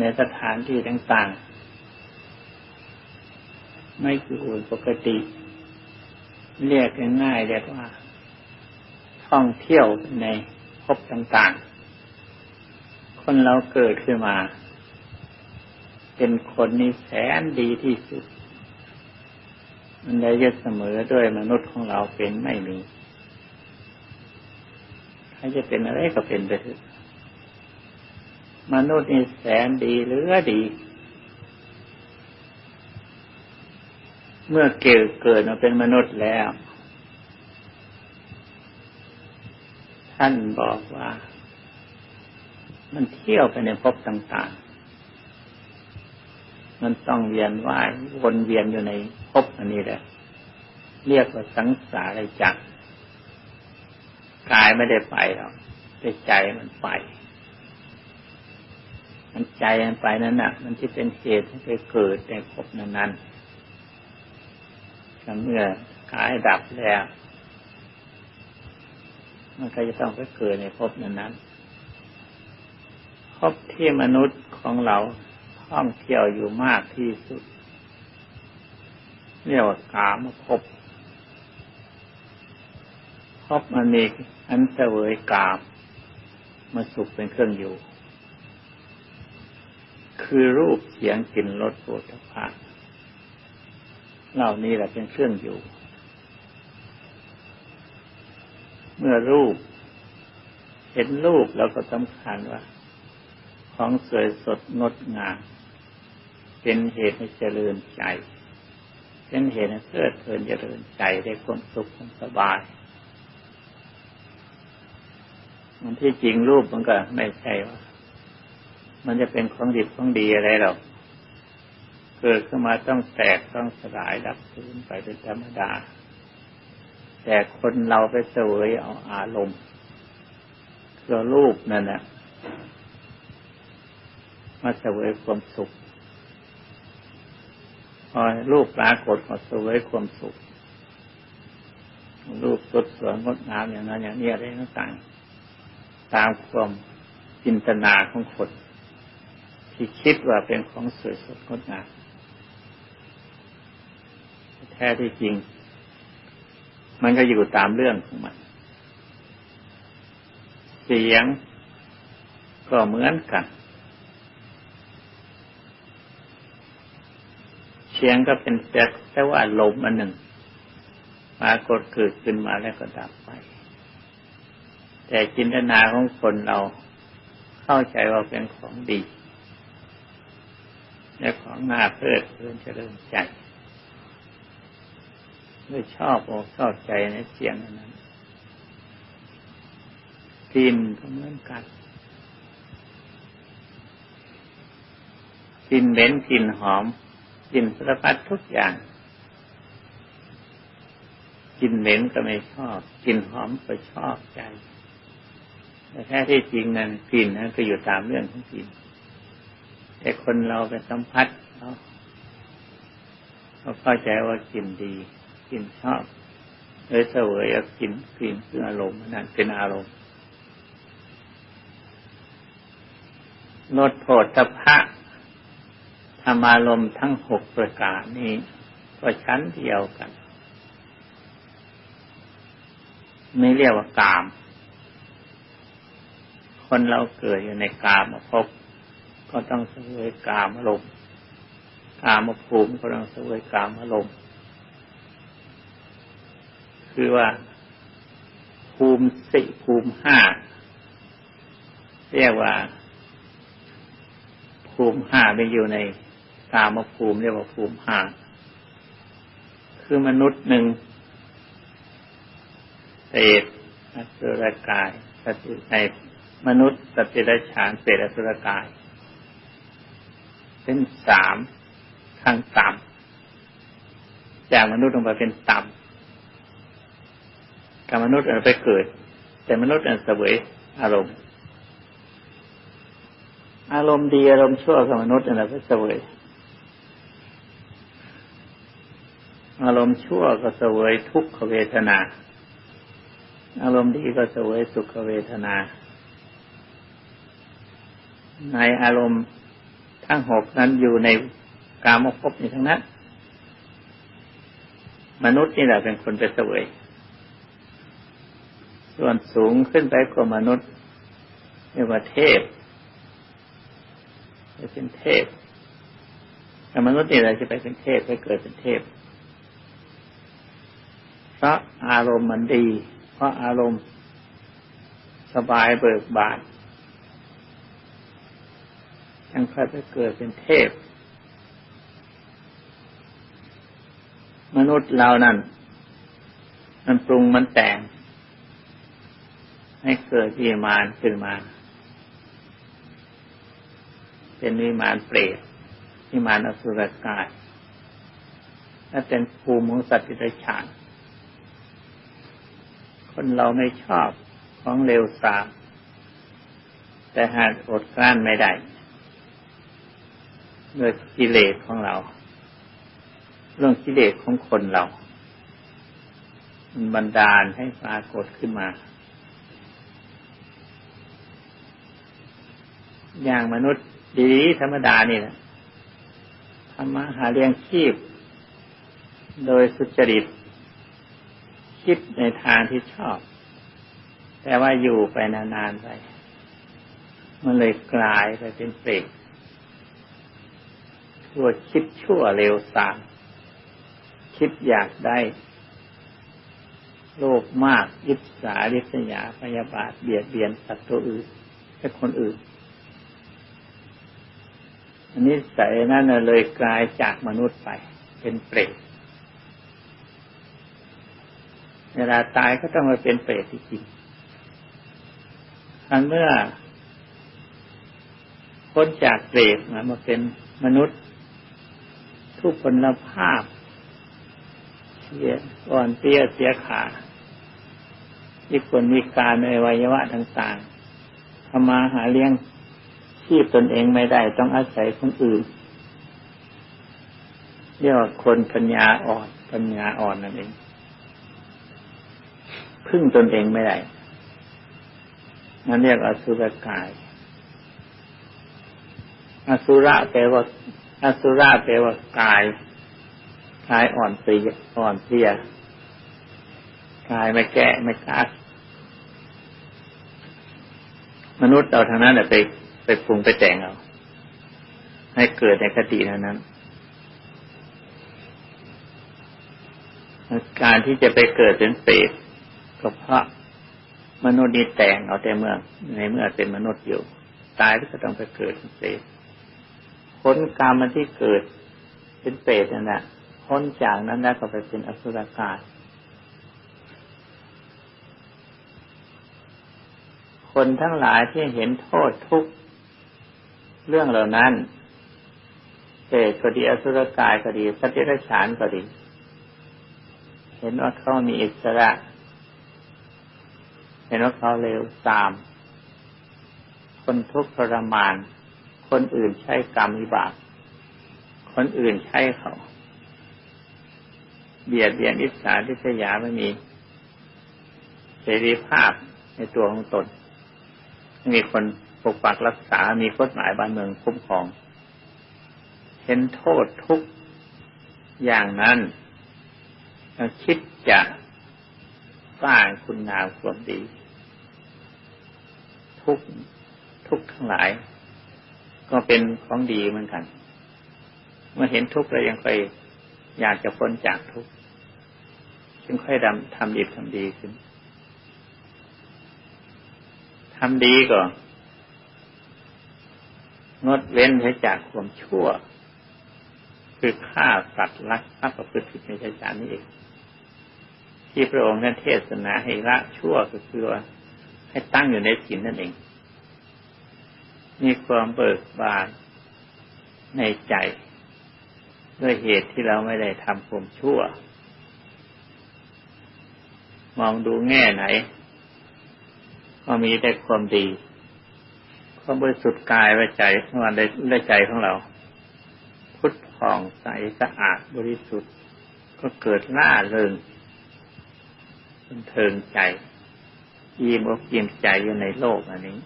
ในสถานที่ต่างๆ ไม่คืออุ่นปกติ เรียกง่ายๆเรียกว่า ท่องเที่ยวในภพต่างๆ คนเราเกิดขึ้นมา เป็นคนนี้แสนดีที่สุด มันได้ยึดเสมอด้วยมนุษย์ของเราเป็นไม่มีใครจะเป็นอะไรก็เป็นไปเถอะ มนุษย์นี่แสนดีเหลือดี เมื่อเกิดเกิดมาเป็นมนุษย์แล้ว ท่านบอกว่า มันเที่ยวไปในภพต่าง ๆ มันต้องเวียนว่ายวนเวียนอยู่ในภพอันนี้แหละ เรียกว่าสังสารจักรกายไม่ได้ไปหรอกแต่ใจมันไป มันใจมันไปนั้นน่ะ มันที่เป็นเหตุให้ไปเกิดในภพนั้นนั้นเมื่อกายดับแล้วมันก็จะต้องไปเกิดในภพนั้นนั้นภพที่มนุษย์ของเราท่องเที่ยวอยู่มากที่สุดเรียกว่ากามภพภพมันมีอันเสวยกามมาสุขเป็นเครื่องอยู่ คือรูปเสียงกลิ่นรสโผฏฐัพพเหล่านี้แหละเป็นเครื่องอยู่ เมื่อรูป เห็นรูปเราก็สำคัญว่า ของสวยสดงดงาม เป็นเหตุให้เจริญใจ เป็นเหตุให้เพลิดเพลินเจริญใจได้ความสุขความสบาย มันที่จริงรูปมันก็ไม่ใช่ว่า มันจะเป็นของดีของดีอะไรหรอกเกิดขึ้นมาต้องแตกต้องสลายดับสูญไปเป็นธรรมดา แต่คนเราไปเสวยเอาอารมณ์คือรูปนั่นแหละมาเสวยความสุขพอรูปปรากฏก็เสวยความสุข รูปสดสวยงดงามอย่างนั้นอย่างนี้อะไรต่างตามความจินตนาของคน ที่คิดว่าเป็นของสวยสดงดงามแท้ที่จริง มันก็อยู่ตามเรื่องของมัน เสียงก็เหมือนกัน เสียงก็เป็นแต่แต่ว่าลมอันหนึ่งปรากฏเกิดขึ้นมาแล้วก็ดับไป แต่จินตนาของคนเราเข้าใจว่าเป็นของดี และของหน้าเพลิดเพลินเจริญใจไม่ชอบอกชอบใจในเสียงนั้นกลิ่นก็เหมือนกันกลิ่นเหม็นกลิ่นหอมกลิ่นสารพัดทุกอย่างกลิ่นเหม็นก็ไม่ชอบกลิ่นหอมก็ชอบใจแต่แท้ที่จริงนั้นกลิ่นนั้นก็อยู่ตามเรื่องของกลิ่น แต่คนเราไปสัมผัสเขาเขาเข้าใจว่ากินดี กินชอบเลยเสวยกินกลิ่นคืออารมณ์นั่นเป็นอารมณ์ลดโผฏฐะธรรมารมณ์ทั้งหกประการนี้ ก็ชั้นเดียวกัน ไม่เรียกว่ากาม คนเราเกิดอยู่ในกามภพ ก็ต้องเสวยกามอารมณ์กามภูมิก็ต้องเสวยกามอารมณ์คือว่า ภูมิสี่ภูมิห้าเรียกว่า ภูมิห้าไปอยู่ในกามภูมิเรียกว่าภูมิห้าคือมนุษย์หนึ่งเศษอสุรกายสติในมนุษย์สติรฉานเศษอสุรกาย เป็นสามทางต่ำจากมนุษย์ลงไปเป็นต่ำกับมนุษย์ไปเกิด แต่มนุษย์เสวยอารมณ์ อารมณ์ดีอารมณ์ชั่วกับมนุษย์อะไรก็เสวยอารมณ์ชั่วก็เสวยทุกขเวทนา อารมณ์ดีก็เสวยสุขเวทนา ในอารมณ์ ทั้งหกนั้นอยู่ในกามภพนี่ทั้งนั้น มนุษย์นี่แหละเป็นคนไปเสวย ส่วนสูงขึ้นไปกว่ามนุษย์เรียกว่าเทพไปเป็นเทพแต่มนุษย์นี่แหละจะไปเป็นเทพไปเกิดเป็นเทพเพราะอารมณ์มันดี เพราะอารมณ์สบายเบิกบาน ยังค่อยไปเกิดเป็นเทพ มนุษย์เรานั่น มันปรุงมันแต่ง ให้เกิดวิมานขึ้นมา เป็นวิมานเปรตวิมานอสุรกายและเป็นภูมิของสัตว์ที่ไรฉานคนเราไม่ชอบของเร็วสามแต่หากอดกลั้นไม่ได้ ด้วยกิเลสของเรา เรื่องกิเลสของคนเรามันบันดาลให้ปรากฏขึ้นมา อย่างมนุษย์ดีธรรมดานี่แหละทำมาหาเลี้ยงชีพ โดยสุจริต คิดในทางที่ชอบ แต่ว่าอยู่ไปนานๆไป มันเลยกลายไปเป็นเปรต ชั่วคิดชั่วเร็วสามคิดอยากได้ โลภมากยิสาริษยาพยาบาทเบียดเบียนสัตว์ตัวอื่นและคนอื่นอันนี้ใส่นั่นเลยกลายจากมนุษย์ไป เป็นเปรตเวลาตายก็ต้องมาเป็นเปรตจริงๆอันเมื่อพ้นจากเปรตมามาเป็นมนุษย์ ทุกพลภาพเสียอ่อนเตี้ยเสียขาที่คนมีการในวัยวะต่างๆทำมาหาเลี้ยงชีพตนเองไม่ได้ต้องอาศัยคนอื่นเรียกว่าคนปัญญาอ่อนปัญญาอ่อนนั่นเองพึ่งตนเองไม่ได้นั่นเรียกอสุรกาย อสุระแปลว่า อสุราแปลว่ากายกายอ่อนเปลียอ่อนเพลียกายไม่แก่ไม่กล้ามนุษย์เราทางนั้นไปไปปรุงไปแต่งเอาให้เกิดในคตินั้นนั้น การที่จะไปเกิดเป็นเปรตก็เพราะมนุษย์นี่แต่งเอาแต่เมื่อในเมื่อเป็นมนุษย์อยู่ ตายก็ต้องไปเกิดเป็นเปรต พ้นกรรมที่เกิดเป็นเปรตนั่นแหละพ้นจากนั้นแล้วก็ไปเป็นอสุรกายคนทั้งหลายที่เห็นโทษทุกเรื่องเหล่านั้นเปรตก็ดีอสุรกายก็ดีสัตว์เดรัจฉานก็ดี เห็นว่าเขามีอิสระ เห็นว่าเขาเร็วตาม คนทุกข์ทรมาน คนอื่นใช้กรรมวิบาก คนอื่นใช้เขา เบียดเบียนอิสาทิษยาไม่มี เสรีภาพในตัวของตน มีคนปกปักรักษา มีกฎหมายบ้านเมืองคุ้มครอง เห็นโทษทุกอย่างนั้นคิดจะสร้างคุณงามความดี ทุกทุกทั้งหลาย ก็เป็นของดีเหมือนกัน เมื่อเห็นทุกข์แล้วยังค่อยอยากจะพ้นจากทุกข์จึงค่อยดำทำดีทำดีขึ้นทำดีก่อนงดเว้นไว้จากความชั่ว คือฆ่าสัตว์ลักทรัพย์ประพฤติผิดในชาจารนี้เอง ที่พระองค์นั้นเทศนาให้ละชั่วก็คือว่าให้ตั้งอยู่ในศีลนั่นเอง มีความเบิกบานในใจ ด้วยเหตุที่เราไม่ได้ทำความชั่ว มองดูแง่ไหน ก็มีแต่ความดี ความบริสุทธิ์กายและใจของเราและใจของเรา พุทธผ่องใสสะอาดบริสุทธิ์ ก็เกิดล่าเริงบันเทิงใจยิ้มอกยิ้มใจอยู่ในโลกอันนี้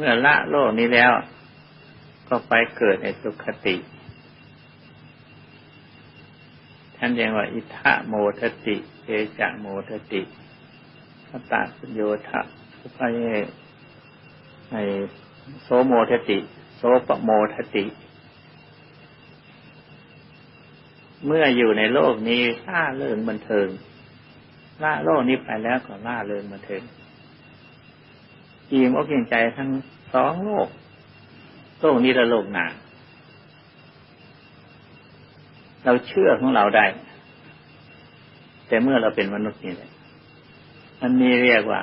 เมื่อละโลกนี้แล้ว ก็ไปเกิดในสุขติ ท่านเรียกว่า อิทะโมทติเอจะโมทติพตาสโยทะสุภายในโสโมทติ โสปโมทติ เมื่ออยู่ในโลกนี้ล่าเริงบันเทิงล่าโลกนี้ไปแล้วก็ล่าเริงบันเทิง อิ่มอกอิ่มใจทั้งสองโลก โลกนี้และโลกหนาเราเชื่อของเราได้ แต่เมื่อเราเป็นมนุษย์นี่แหละมันมีเรียกว่า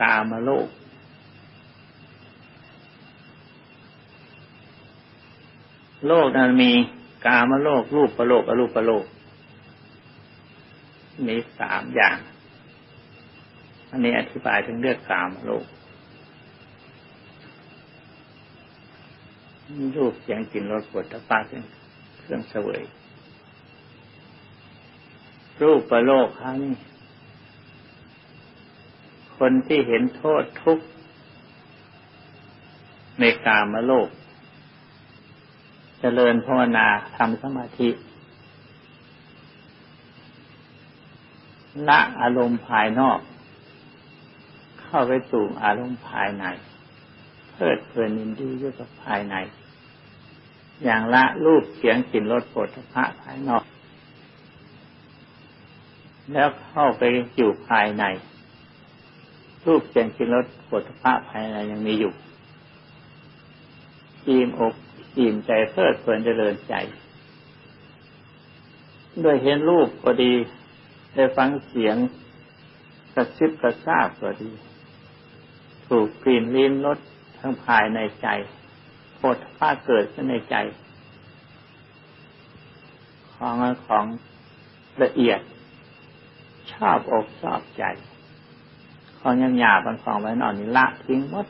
กามโลก โลกนั้นมีกามโลก รูปประโลกอรูปประโลก มีสามอย่าง อันนี้อธิบายถึงเรื่องกามโลกรูปเสียงกลิ่นรสปวดตะปาเป็นเครื่องเสวย รูปประโลกครั้งนี้คนที่เห็นโทษทุกข์ในกามโลกจเจริญภาวนาทำสมาธิละอารมณ์ภายนอก เข้าไปสู่อารมณ์ภายใน เพิดเพลินยินดีอยู่กับภายใน อย่างละรูปเสียงกลิ่นรสปวดพระภายนอก แล้วเข้าไปอยู่ภายใน รูปเสียงกลิ่นรสปวดพระภายในยังมีอยู่อิ่มอกอิ่มใจเพลิดเพลินเจริญใจด้วยเห็นรูปก็ดีได้ฟังเสียงกระซิบกระซาบก็ดี ถูกกลิ่นลิ้นรสทั้งภายในใจโพธภาเกิดขึ้นในใจ ของของละเอียด ชอบอกชอบใจ ของยังหยาบมันของไว้นอนนี่ละทิ้งหมด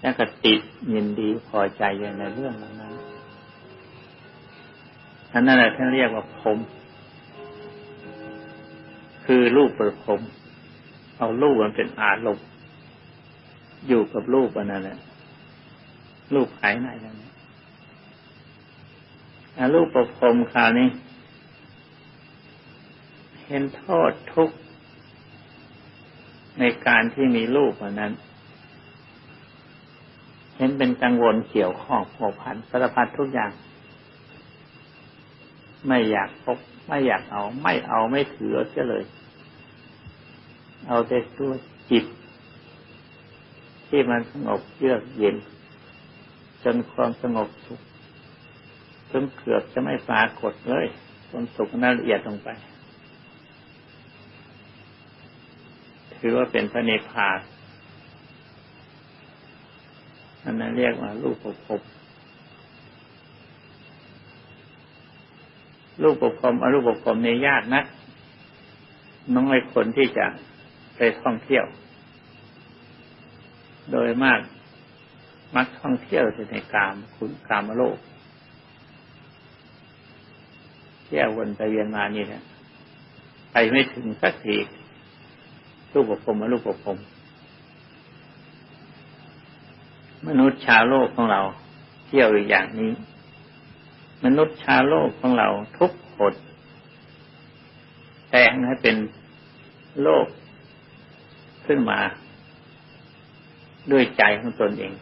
แล้วก็ติดยินดีพอใจอย่างในเรื่องนั้นท่านนั่นแหละท่านเรียกว่าผม คือรูปประผมเอารูปมันเป็นอารมณ์อยู่กับรูปอันนั้นแหละรูปภายในนั้นรูปประผมคราวนี้ เห็นโทษทุกข์ในการที่มีลูกเหล่านั้น เห็นเป็นกังวลเกี่ยวข้องผัวพันสารพัดทุกอย่าง ไม่อยากพบ ไม่อยากเอา ไม่เอาไม่ถือเสียเลย เอาแต่ตัวจิต ที่มันสงบเยือกเย็น จนความสงบสุขจนเกือบจะไม่ปรากฏเลยความสุขนั้นละเอียดลงไป ถือว่าเป็นพระเนพานอันนั้นเรียกว่ารูปภพ รูปภพอรูปภพในยากนักน้อยคนที่จะไปท่องเที่ยว โดยมากมักท่องเที่ยวในกามคุณกามโลกเที่ยววนไปเวียนมานี่นะไปไม่ถึงสักทีรูปภพมารูปภพมนุษย์ชาวโลกของเราเที่ยวอย่างนี้ มนุษย์ชาโลกของเราทุกคนแต่งให้เป็นโลกขึ้นมา ด้วยใจของตนเอง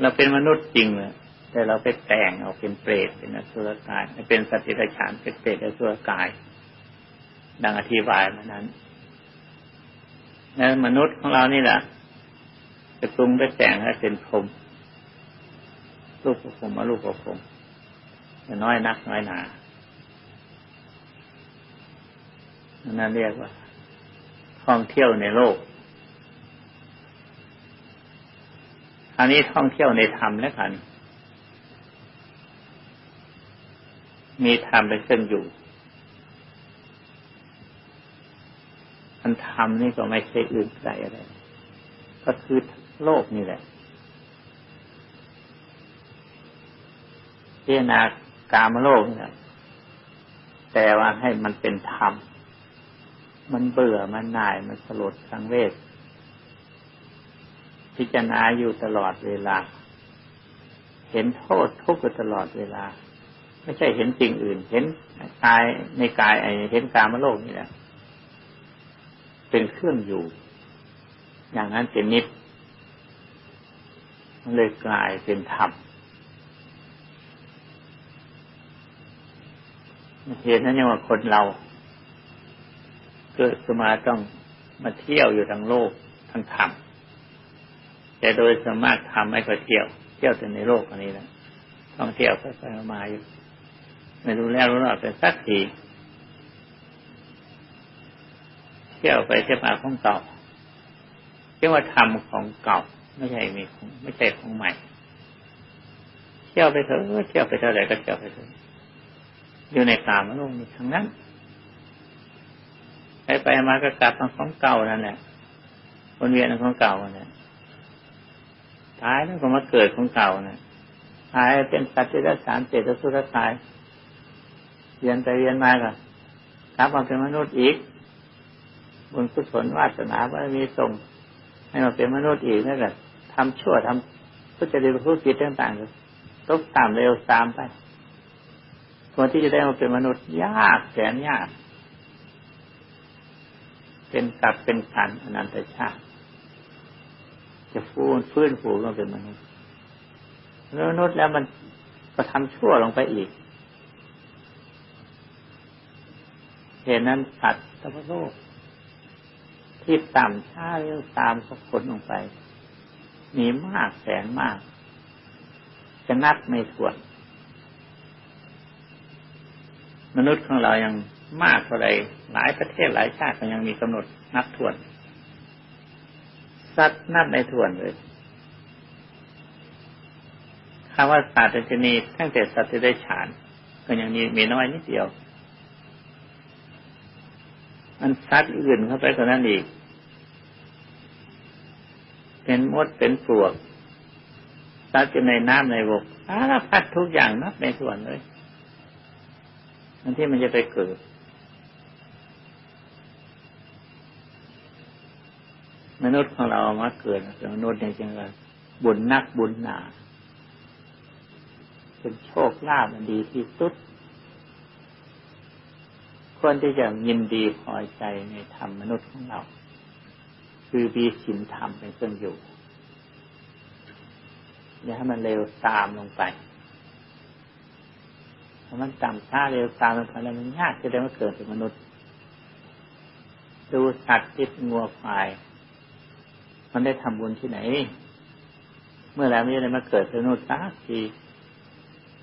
เราเป็นมนุษย์จริงเลยแต่เราไปแต่งเอาเป็นเปรตเป็นอสุรกายเป็นสัตว์ที่ไรฉานเป็นเปรตอสุรกาย ดังอธิบายมานั้นนมนุษย์ของเรานี่แหละจะปรุงไปแต่งให้เป็นพรม รูปประพมมารูปประพรมจะน้อยนักน้อยหนานั่นเรียกว่าท่องเที่ยวในโลกอันนี้ท่องเที่ยวในธรรมแล้วกัน มีธรรมเป็นเครื่องอยู่ อันทำนี่ก็ไม่ใช่อื่นไกลอะไร ก็คือโลกนี่แหละ พิจารณากามโลกเนี่ยแต่ว่าให้มันเป็นธรรม มันเบื่อมันหน่ายมันสลดสังเวชพิจารณาอยู่ตลอดเวลา เห็นโทษทุกข์อยู่ตลอดเวลา ไม่ใช่เห็นสิ่งอื่น เห็นกายในกายไอเห็นกามโลกนี่แหละเป็นเครื่องอยู่ อย่างนั้นเป็นนิดมันเลยกลายเป็นธรรม เหตุนั้นยังว่าคนเราเกิดขึ้นมาต้องมาเที่ยวอยู่ทั้งโลกทั้งธรรมแต่โดยสามารถทำไม่ก็เที่ยว เที่ยวแต่ในโลกอันนี้แหละท่องเที่ยวไปไปมาอยู่ ไม่รู้แล้วรู้รอดเป็นสักทีเที่ยวไปเที่ยวมาของเก่าเรียกว่าธรรมของเก่า ไม่ใช่มีของไม่ใช่ของใหม่ เที่ยวไปเถอะเที่ยวไปเท่าไหร่ก็เที่ยวไปเถอะ อยู่ในกามโลกนี้ทั้งนั้น ไปไปมาก็กลับมาของเก่านั่นแหละวนเวียนของเก่าเนี่ยตายแล้วก็มาเกิดของเก่าเนี่ยตายเป็นสัตว์ที่รักษาเจตสุรตายเรียนไปเรียนมาก็กลับมาเป็นมนุษย์อีกบุญกุศลวาสนาบารมีส่ง ให้มาเป็นมนุษย์อีกนั่นแหละทำชั่วทำพุทธเดชพุทธกิจต่างๆตกตามเร็วตามไป คนที่จะได้มาเป็นมนุษย์ยากแสนยาก เป็นกับเป็นขันอนันตชาติ จะฟูนฟื้นฟูมาเป็นมนุษย์มนุษย์แล้วมันก็ทำชั่วลงไปอีกเหตุนั้นสัตว์ทั้งโลกที่ต่ำช้าเรื่องตามสกลลงไป มีมากแสนมาก จะนับไม่ถ้วน มนุษย์ของเรายังมากเท่าไรหลายประเทศหลายชาติก็ยังมีกำหนดนับทวนสัตว์นับในทวนเลยคำว่าสัตว์จะมีตั้งแต่สัตว์ที่ได้ฉานก็ยังมีมีน้อยนิดเดียว มันสัตว์อื่นเข้าไปกว่านั้นอีก เป็นมดเป็นปลวกสัตว์จะในน้ำในบกสารพัดทุกอย่างนับในส่วนเลยันที่มันจะไปเกิด มนุษย์ของเรามาเกิดเป็นมนุษย์ในจังหวะบุญนักบุญหนาเป็นโชคลาภมันดีที่สุดควรที่จะยินดีพอใจในธรรมมนุษย์ของเรา คือมีศีลธรรมเป็นเครื่องอยู่ อย่าให้มันเร็วตามลงไป มันต่ำช้าเร็วตามมันไปแล้วมันยากจะได้มาเกิดเป็นมนุษย์ ดูสัตว์ติดงัวควาย มันได้ทำบุญที่ไหน เมื่อแล้วไม่ได้มาเกิดเป็นมนุษย์สักที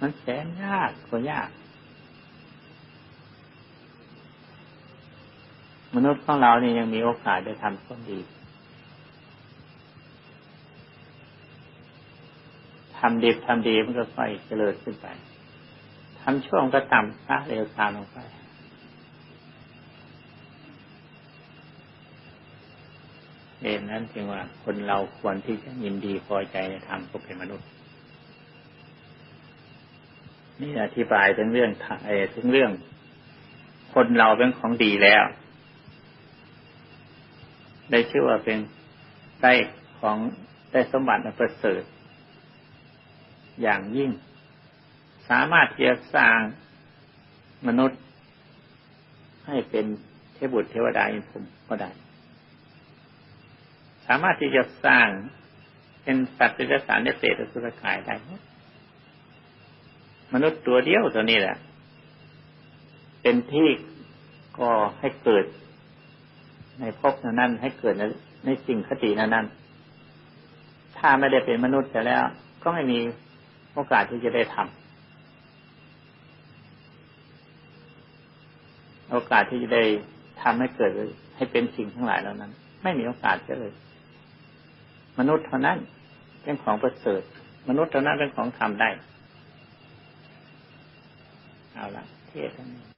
มันแสนยากกว่ายาก มนุษย์ของเราเนี่ยังมีโอกาสได้ทำความดีทำดีทำดีมันก็ค่อยเจริญขึ้นไป ทำช่วงก็ต่ำช้าเร็วตามลงไปเหตุนั้นจึงว่าคนเราควรที่จะยินดีพอใจในธรรมก็เป็นมนุษย์ นี่อธิบายถึงเรื่องไอ้ถึงเรื่อง คนเราเป็นของดีแล้ว ได้ชื่อว่าเป็นได้ของได้สมบัติอันประเสริฐอย่างยิ่ง สามารถที่จะสร้างมนุษย์ ให้เป็นเทพบุตรเทวดาอินพรมก็ได้ สามารถที่จะสร้างเป็นสัตว์เดรัจฉานเนเปรตสุรกายได้ มนุษย์ตัวเดียวตัวนี้แหละ เป็นที่ก็ให้เกิด ในภพนั้น ให้เกิดในในสิ่งคตินั้น ถ้าไม่ได้เป็นมนุษย์แต่แล้ว ก็ไม่มีโอกาสที่จะได้ทำ โอกาสที่จะได้ทำให้เกิดให้เป็นสิ่งทั้งหลายเหล่านั้น ไม่มีโอกาสเลย มนุษย์เท่านั้นเป็นของประเสริฐ มนุษย์เท่านั้นเป็นของทำได้ เอาละเทศน์